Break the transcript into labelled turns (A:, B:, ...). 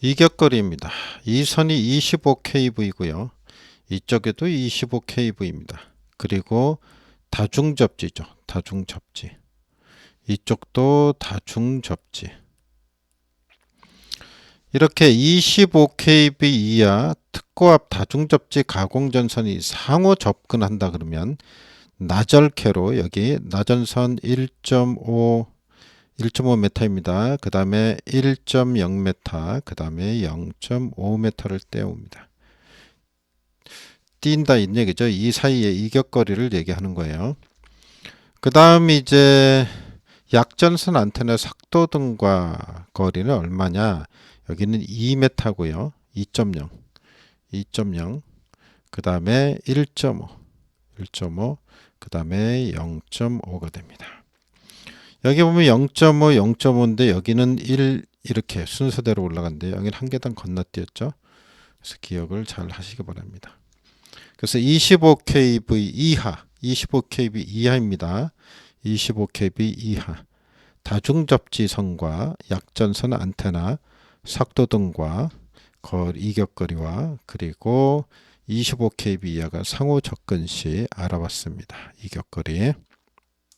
A: 이격거리입니다. 이 선이 25kV이고요. 이쪽에도 25kV입니다. 그리고 다중접지죠. 다중접지. 이쪽도 다중접지. 이렇게 25kV 이하 특고압 다중접지 가공전선이 상호 접근한다 그러면 나절캐로 여기 나전선 1.5 1.5m입니다. 그 다음에 1.0m, 그 다음에 0.5m를 떼옵니다. 뛴다 이 얘기죠. 이 사이의 이격거리를 얘기하는 거예요. 그 다음 이제 약전선 안테나 삭도 등과 거리는 얼마냐? 여기는 2m고요. 2.0, 2.0, 그 다음에 1.5, 1.5, 그 다음에 0.5가 됩니다. 여기 보면 0.5, 0.5인데 여기는 1 이렇게 순서대로 올라간대요. 여기는 한 계단 건너뛰었죠. 그래서 기억을 잘 하시기 바랍니다. 그래서 25kV 이하, 25kV 이하입니다. 25kV 이하. 다중접지선과 약전선 안테나, 삭도 등과 거리, 이격거리와 그리고 25kV 이하가 상호 접근 시 알아봤습니다. 이격거리.